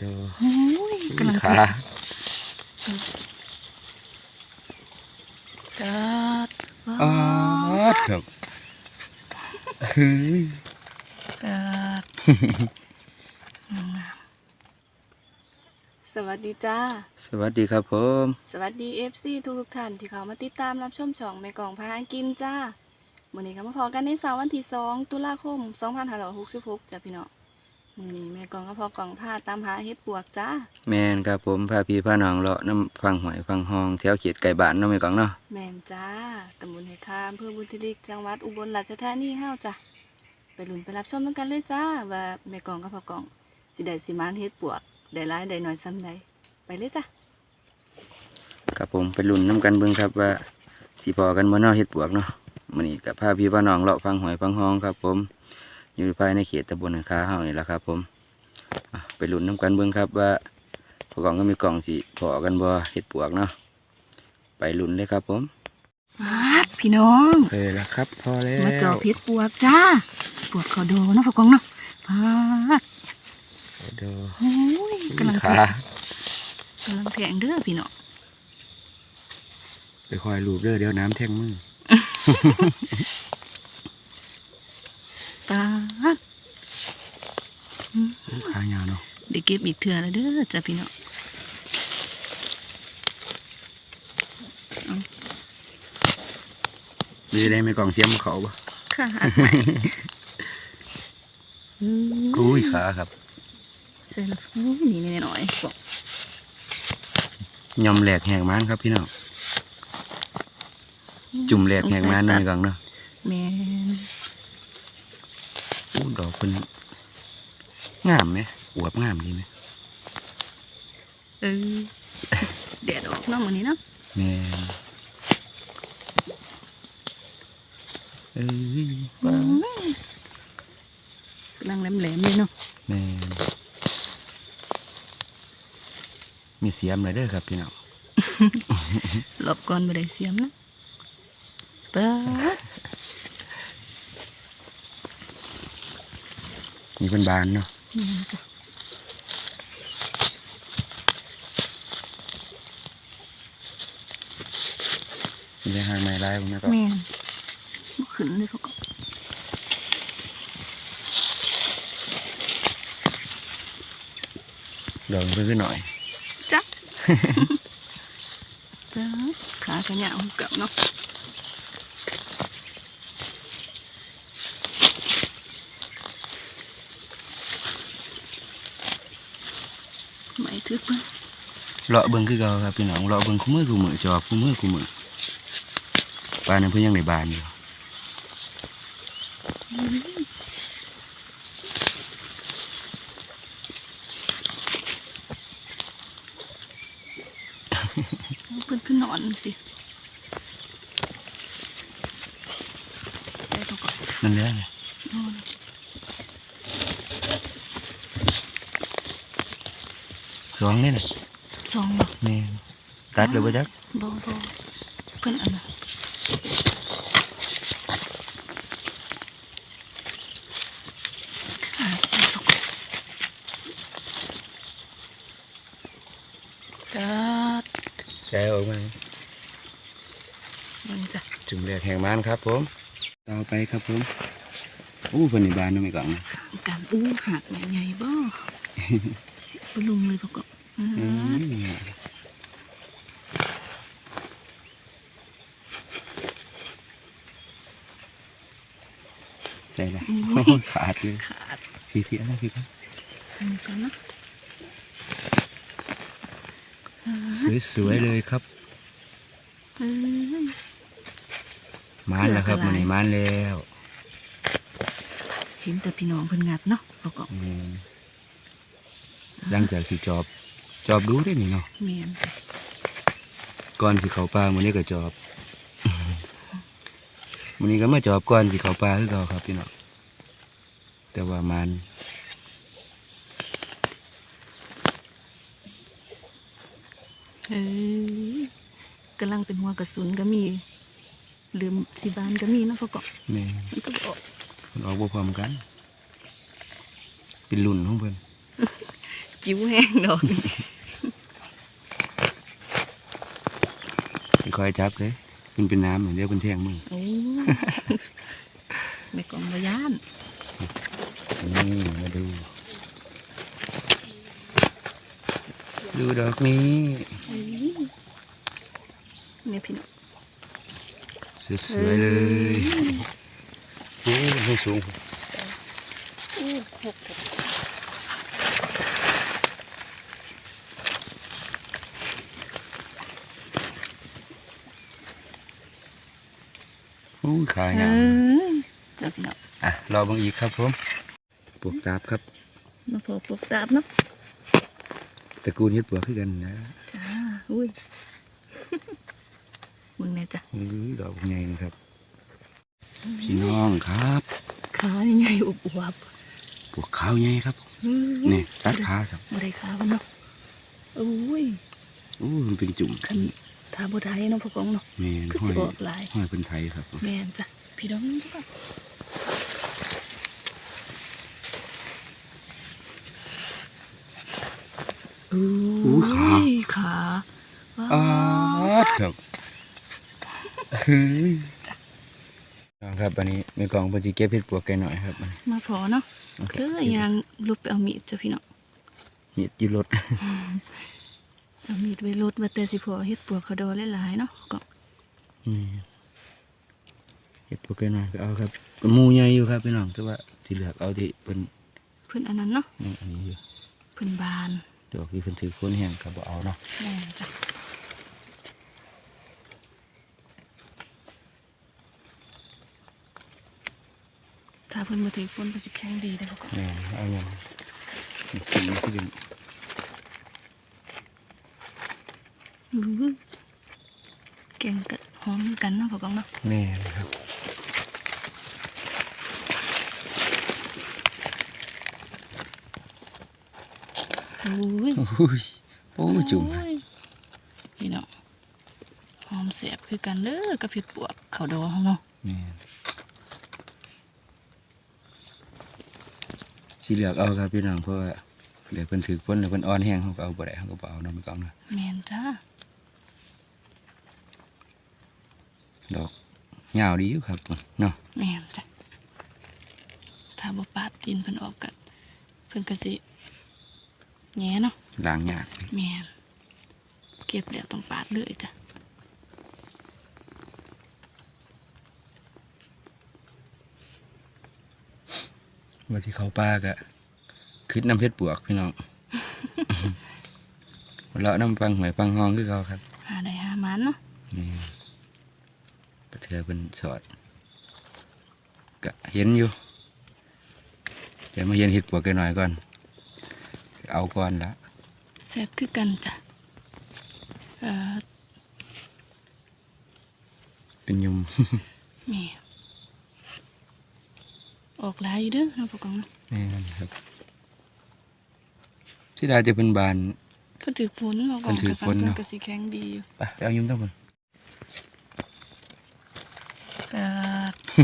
ดูโอ้ยกำลังขากัดว้าอ๋อวครับเฮ้ยกัดสวัสดีจ้า สวัสดีครับผม สวัสดีเอฟซีทุกทุกๆท่านที่เขามาติดตามรับชมช่องแม่กล่องพาหากินจ้ามื้อนี้ก็มาพอกันในเสาร์วันที่2ตุลาคม 2566จ้ะพี่น้อง มื้อนี้แม่กล่องก็พอกล่องพาตามหาเฮ็ดปวกจ้าแมนครับผมพาพี่พาน้องเลาะน้ำฟังหอยฟังหองแถวเขตไก่บ้านเน้องไม่กองเนาะแม่นจ้าตำบลไหคามอำเภอบุญทลิกจังหวัดอุบลราชธานีเฮาจ้ะไปลุ้นไปรับชมกันเลยจ้าว่าแม่กองกับพ่อกองสิได้สิมานเฮ็ดปวกได้หลายได้น้อยซ้ำใดไปเลยจ้ะครับผมไปลุ้นน้ำกันเบิ่งครับว่าสิพอกันบ่เนาะเฮ็ดปวกเนาะมื้อนี้กับพาพี่พาน้องเลาะฟังหอยฟังหองครับผม อยู่ภายในเขตตำบลนาคาเฮานี่แหละครับ ผมอะไปลุ้นน้ำกันเบิ่งครับว่าพอกองก็มีกล่องสิพอกันบ่เฮ็ดปวกเนาะไปลุ้นเลยครับ ผมมาดพี่น้องเคยแล้วครับ พอแล้วมาเจาะเฮ็ดปวกจ้าปวกเขาโดเนาะพ่อกองเนาะพาดดูโอ้ยกำลังแทขางกำลังแทงเด้อพี่น้องไปคอยรูปเด้อเดี๋ยวน้ำแทงมือ ปาดโอ้ขายาวเนาะได้เก็บอีกเทื่อแล้วเด้อจ้ะพี่เน้องมีได้ไหมกล่องเสียมเขาบ่ค่ะอัดใหม่อืมอุ้ยขาครับเสร็จแล้วอุ้ยนี่หน่อยบอกยำแหลกแหกมันครับพี่น้องจุ่มแหลกแหกมันเนาะไม่กล่องเนาะแม่ อู้ดอกเป็นงามไหมอวบงามดีไหมเออแดดออกเนาะมื้อนี้เนาะแม่นเอ้ยว้าวกำลังแหลมๆเลยเนาะแม่นมีเสียมเลยเด้อครับพี่น้องหลบก่อนบ่ได้เสียมนะเปิด นี่เป็นบานเนาะนี่จ้ะมีได้ห่างไม้ลายผมนะก็แม่นบ่ขึ้นเลยพวกก็ดอกมันขึ้นหน่อยจักเปิดขากระยาวกับเนาะ ทึกเบิ่งเลาะเบิ่งคือเก่าครับพี่น้องเลาะเบิ่งคู่มือคู่มือจอบคู่มือคู่มือปลานั้นเพิ่นยังในบานอยู่เพิ่นคือนอนสิใส่ตัวก่อนนั่นแหละไง นอน สองนี่น่ะสองบ่แม่นตัดเลยบ่จักบ่บ่เพิ่นอันน่ะขาดตัวก่อนกัดแกออกมามึงจ้ะจุ่มแรกแห่งบ้านครับผมต่อไปครับผมอู้เพิ่นในบ้านเนาะไม่กล่องนะการอู้หักใหญ่ๆบ่ สิบลุงเลยประกอบอืมใจละโอ้ยขาดเลยขาดพี่พี่อะไรพี่ครับอันนี้ก่อนนะสวยๆเลยครับเอ้ยมานแล้วครับเลือกอะไรมันนี้มานแล้ว เห็นแต่พี่น้องเพิ่นงัดเนาะประกอบอืม หลังจากที่จอบ จอบดูได้นี่เนาะเมียนก่อนที่เขาปลามันนี้ก็จอบมันนี้ก็มาจอบก่อนที่เขาปลาคือเขาครับพี่น้องแต่ว่ามันเอ้ยกำลังเป็นหัวกระสุนก็มีลืมสีบานก็มีเนาะประกอบแม่มันก็บอกมันออกบ่พร้อมกัน เป็นรุ่นของเพิ่น จิ้วแห้งดอกนี่ค่อยๆจับเลย มันเป็นน้ำเหมือนเดียวเป็นแท่งมึงโอ้แม่กองบ่ย่านนี่มาดู ดูดอกนี้อุ้ยนี่พี่น้องสวยๆเลยโอ้ให้สูงอู้หก อ้ขาเอยาวอจ้าพี่น้องอะรอเบังอีกครับผมปลวกตาบครับมาพอปลูกตาบเนาะตระกูลเฮ็ดปลวกคือกันนะจ้าอุ้ยมึงเนี่ยจ้ะอุ้ยดอกใหญ่นะครับพี่น้องครับขาใหญ่อุบอวบปลวกขาวใหญ่ครับอื้อนี่ตัดขาครับบ่ได้ขามันเนาะอุ้ยโอ้มันเป็นจุ่มคัน ทาบ่ได้เนาะพ่อกองเนาะแมนคือห้อสิยออกหลายห้อยเป็นไทยครับแม่นจ้ะพี่น้องนี่ก็อู้ยขาว้าอ้าวดครับเฮ้ยน้องครับอันนี้มีกล่องปฏิเก็บเห็ดปลวกแกหน่อยครับมันมาพอเนาะโอเคเด้อยางลุกไปเอามีดจ้ะพี่น้องมีดอยูรถ เอามีดไว้ลดว่าแต่สิพอเฮ็ดปวกเขาดอหลายๆเนาะก็อืมเห็ดปลวกแกหน่อยก็เอาครับก็หมูใหญ่อยู่ครับพี่น้องแต่ว่าที่เหลือเอาที่เป็นเพิ่นอันนั้นเนาะนี่อันนี้อยู่เพิ่นบานดอกที่เพิ่นถือโคนแห้งก็บ่เอาเนาะแม่นจ้ะถ้าเพิ่นบ่ถือฝนก็สิแข็งดีเด้อเขาก็แม่นเอาอย่างนี่กินมันคือเป็น อื้อ แกงก็หอมเหมือนกันเนาะพ่อกองเนาะแม่นครับอุ้ยโอ้ยโอ้ยจุ่มโอ้ยพี่น้องหอมแสบคือกันเด้อกับเผ็ดปวกเขาดอเฮาเนาะแม่นสิเหลือกเอาครับพี่น้องเพราะว่าเหลือเพิ่นถือพ้นแล้วเพิ่นอ่อนแห้งเขาก็เอาบ่ได้เขาก็บ่เอาเนาะมันก็เอาเนาะแม่นจ้า ดอก ยาวดีอยู่ครับเนาะแม่นจ้ะถ้าบ่ปาดกินเพิ่นออกกันเพิ่นก็สิแหน่เนาะล้างยากแม่นเก็บแล้วต้องปาดเลยจ้ะว่าที่เขาป้าก็คิดน้ำเพชรปวกพี่น้องเลาะน้ำปังหวยปังหองคือเขาครับหาได้หามันเนาะ นี่กระเทือเป็นสอดก็เห็นอยู่เดี๋ยวมาเห็นเห็ดปวกกันหน่อยก่อน เอาก่อนละแซ่บคือกันจ้ะเอ่อเป็นยุมแม่ออกหลายอยู่เด้อเนาะพวกกองเนาะนี่นครับที่ดาจะเป็นบานเพิ่นถือฝนพวกกองเพิ่นถือก็ฝนเพิ่นเนาะก็สิแข็งดีอยู่ไปไปเอายุมทั้งหมด เอ่ อ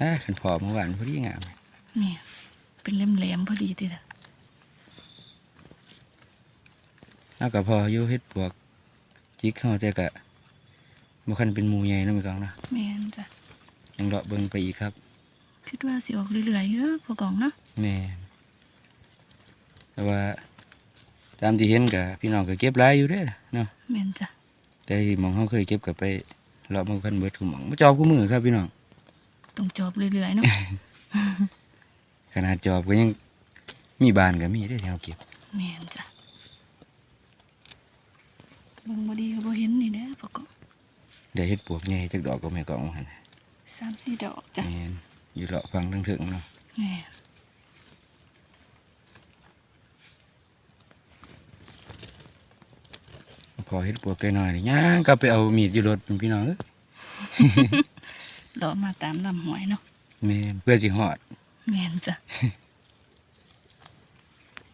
อะขันพอเมื่อวานพอดีงามแม่เป็นแหลมๆพอดีติล่ะเอากับพออยู่เฮ็ดปวก จิกเข้าแต่กะบ่คันเป็นหมูใหญ่เนาะมื้อก่อนนะแม่นจ้ะยังเลาะเบิ่งไปอีกครับ คิดว่าสิออกเรื่อยๆอยู่เด้อพวกกองเนาะแม่นแต่ว่า ตามที่เห็นกะพี่น้องก็เก็บหลายอยู่เด้อเนาะแม่นจ้ะ แต่ที่หมองเขาเคยเก็บก็ไปเลาะมาคันเบิดคือหมองบ่จอบกูมือครับพี่น้องต้องจอบเรื่อยๆเนาะขนาดจอบก็ยังมีบานก็มีได้อที่เราเก็บแม่นจ้ะเบิ่งบ่ดีก็บ่เห็นนี่แหละพวกกองได้เฮ็ดปวกใหญ่จักดอกก็แม่กองหั่นสามสี่ดอกจ้ะแม่นอยู่เลาะฟังทั้งถึงเนาะแม่น อเฮ็ดปวกไกลหน่อยนี่ย่างก็ไปเอามีดอยู่รถเป็นพี่น้องเอ้ย เลาะมาตามลำห้วยเนาะแม่นเพื่อสิฮอดแม่นจ้ะ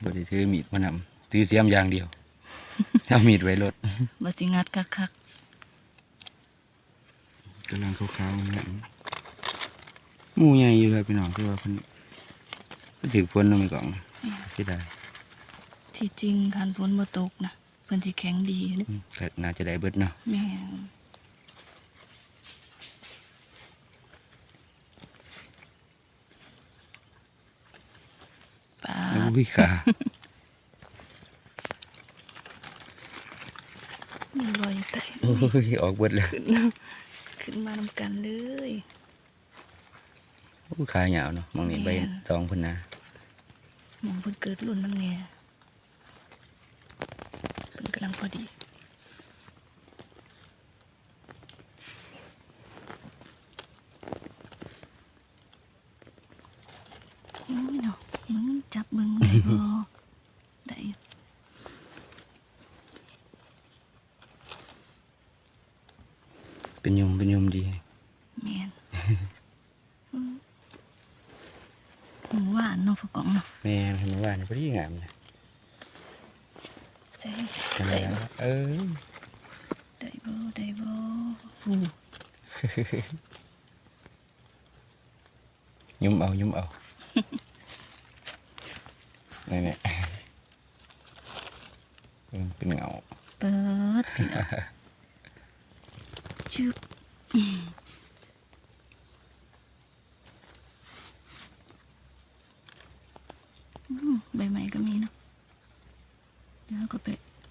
บ่ได้ถือมีดมานำถือเสียมอย่างเดียวเอามีดไว้รถบ่สิงัดคักกำลังขาวๆนี่หมูใหญ่อยู่ครับพี่น้องคือว่าเพิ่นก็ถือพ้นน้ำกล่องเสิได้ที่จริงคันฝนบ่ตกนะเพิ่นสิแข็งดีอยู่เด้อืมก็น่าจะได้เบิดเนาะแม่นปลาอุ้ยขามีรอยไตโอ้ยออกเบิดเลยขึ้นขึ้นมานำกันเลยโอ้ยขายาวเนาะมองนี่ใบแม่นตองพุ่นนะหมองเพิ่นเกิดรุ่นน้ำแน่เพิ่นกำลังพอดีโอ้ยเนาะยังจับมึงได้บ่ได้อยู่เป็นยมเป็นยมดีแม่นอืมหมูหวานเนาะฝกกล่องเนาะแม่นเห็นว่านี่พอดีงามนะ ใช่ทำไมล่ะเออได้บ่ได้บ่อู้ยุ่มเอายุ่มเอานี่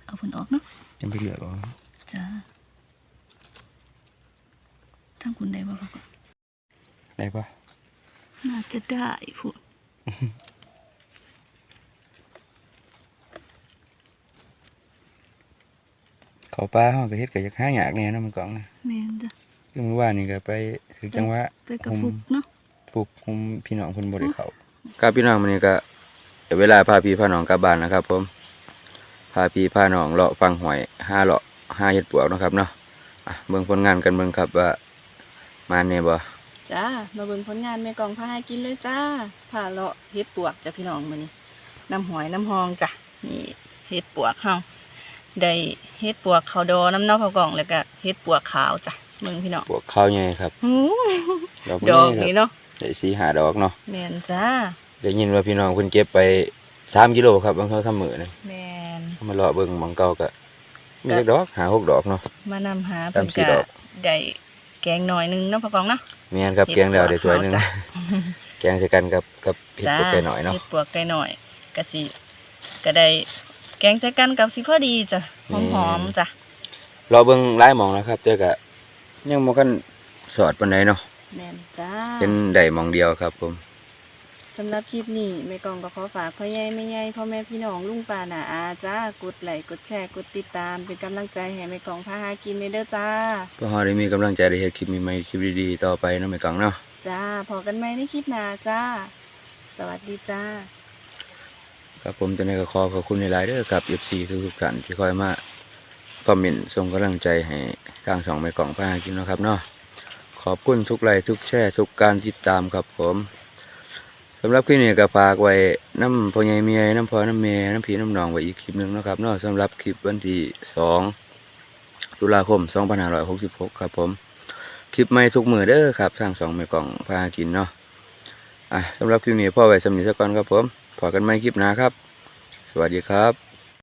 เนี่ยเออเป็นเงาเปิดพี่น้องชึบอืมอืมใบใหม่ก็มีเนาะเดี๋ยวเราก็ไปเอาผลออกเนาะยังไปเหลือบ่จ้าทางคุณได้บ่ครับได้ปะน่าจะได้พูดเขาปลาเขาก็เฮ็ดก็จะห้าหยากเนี่ยนะมันกล่องนะแม่นจ้ะคือเมื่อวานนี่ก็ไปถือจังหวะไปกระฟุกเนาะปลุกคุมพี่น้องคนบริเขาครับพี่น้องวันนี้ก็ได้เวลาพาพี่พาน้องกลับบ้านนะครับผมพาพี่พาน้องเลาะฟังหอยห้าเลาะห้าเห็ดปวกเนาะครับเนาะอะเบิ่งผลงานกันเบิ่งครับว่ามาเนี่ยบ่จ้ามาเบิ่งผลงานแม่กองพาให้กินเลยจ้าผ่าเลาะเฮ็ดปวกจ้ะพี่น้องมื้อนี้น้ำหอยน้ำหองจ้ะนี่เฮ็ดปวกเฮาได้เฮ็ดปวกขาวดอน้ำเน่าเผากล่องแล้วก็เฮ็ดปวกขาวจ้ะเบิ่งพี่น้องปวกข้าวใหญ่ครับหูดอกดอกนี้นี่ครับเนาะได้สีหาดอกเนาะแม่นจ้าได้ยินว่าพี่น้องเพิ่นเก็บไปสามกิโลครับบางเท่าสามมือนะแม่น เอามาเลาะเบิ่งหมองเก่าก็มีจักดอกหาหกดอกเนาะ มานำหาตามเพิ่นสีก็ดอก ได้แกงหน่อยหนึงเนาะเผากล่องเนาะ แม่นครับเห็ดแกงแล้วได้ถ้วยหนึงปวกขาวจ้ะ แกงใส่กันกับกับเห็ดจ้าปวกไก่หน่อยเนาะ เฮ็ดปวกไก่หน่อยก็สิก็ได้แกงใส่กันกับสิพอดีจ้ะหอมๆจ้ะรอเบิ่งหลายหมองนะครับแต่ก็ยังบ่คันสอดปานใดเนาะแม่นจ้าเป็นได้หมองเดียวครับผม สำหรับคลิปนี้แม่กองก็ขอฝากพ่อใหญ่แม่ใหญ่พ่อแม่พี่น้องลุงป้าน้าอาจ้ากดไลค์กดแชร์กดติดตาม เป็นกำลังใจให้แม่กองพาหากินเด้อจ้าเพื่อเราได้มีกำลังใจได้เฮ็ดคลิปใหม่ๆคลิปดีๆต่อไปเนาะแม่กังเนาะจ้าพอกันไหมในคลิปหน้าจ้า สวัสดีจ้า ครับผมจะได้ก็ขอขอบคุณหลายๆเด้อครับ FC ทุกๆท่านที่คอยมาคอมเมนต์ส่งกำลังใจให้ทางสองแม่กองพาหากินเนาะครับเนาะขอบคุณทุกไลค์ทุกแชร์ทุกการติดตามครับผม สำหรับคลิปนี้ก็ฝากไว้น้ำพ่อใหญ่เมียน้ำพ่อน้ำเม่น้ำผีน้ำหนองไว้อีกคลิปหนึ่งนะครับนากสำหรับคลิปวันที่สองตุลาคม2566ครับผมคลิปไม่ทุกมือเด้อครับทางสองเม่กล่องพากินเนาะอะสำหรับคลิปนี้พ่อไว้สำนีสักก่อนครับผมพอกันไม่คลิปหน้าครับ สวัสดีครับ